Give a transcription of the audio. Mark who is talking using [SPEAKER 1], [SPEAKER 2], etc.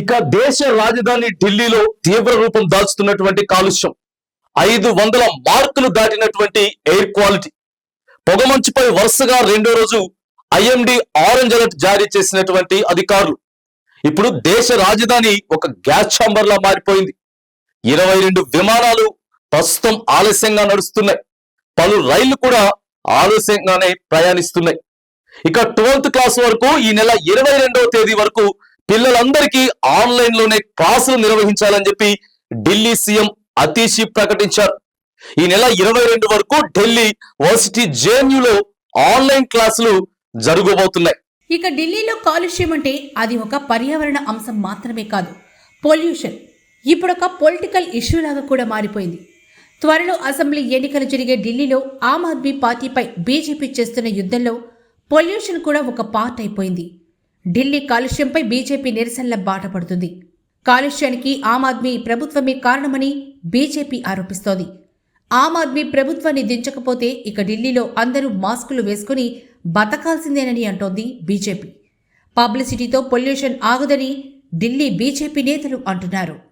[SPEAKER 1] ఇక దేశ రాజధాని ఢిల్లీలో తీవ్ర రూపం దాల్చుతున్నటువంటి కాలుష్యం. ఐదు వందల మార్కులు దాటినటువంటి ఎయిర్ క్వాలిటీ. పొగమంచుపై వరుసగా రెండో రోజు ఐఎండి ఆరెంజ్ అలర్ట్ జారీ చేసినటువంటి అధికారులు. ఇప్పుడు దేశ రాజధాని ఒక గ్యాస్ ఛాంబర్ లా మారిపోయింది. ఇరవై రెండు విమానాలు ప్రస్తుతం ఆలస్యంగా నడుస్తున్నాయి. పలు రైళ్ళు కూడా ఆలస్యంగానే ప్రయాణిస్తున్నాయి. ఇక ట్వెల్త్ క్లాస్ వరకు ఈ నెల ఇరవై రెండవ తేదీ వరకు పిల్లలందరికీ ఆన్లైన్లోనే క్లాసులు నిర్వహించాలని చెప్పి ఢిల్లీ సీఎం అతీషి ప్రకటించారు. ఈ నెల ఇరవై రెండు వరకు ఢిల్లీ వర్సిటీ జేఎన్యూలో ఆన్లైన్ క్లాసులు జరగబోతున్నాయి.
[SPEAKER 2] ఇక ఢిల్లీలో కాలుష్యం అంటే అది ఒక పర్యావరణ అంశం మాత్రమే కాదు. పొల్యూషన్ ఇప్పుడు ఒక పొలిటికల్ ఇష్యూ లాగా కూడా మారిపోయింది. త్వరలో అసెంబ్లీ ఎన్నికలు జరిగే ఢిల్లీలో ఆమ్ ఆద్మీ పార్టీపై బీజేపీ చేస్తున్న యుద్ధంలో పొల్యూషన్ కూడా ఒక పార్ట్ అయిపోయింది. ఢిల్లీ కాలుష్యంపై బీజేపీ నిరసనల బాట పడుతుంది. కాలుష్యానికి ఆమ్ ఆద్మీ ప్రభుత్వమే కారణమని బీజేపీ ఆరోపిస్తోంది. ఆమ్ ఆద్మీ ప్రభుత్వాన్ని దించకపోతే ఇక ఢిల్లీలో అందరూ మాస్కులు వేసుకుని బతకాల్సిందేనని అంటోంది బీజేపీ. పబ్లిసిటీతో పొల్యూషన్ ఆగదని ఢిల్లీ బీజేపీ నేతలు అంటున్నారు.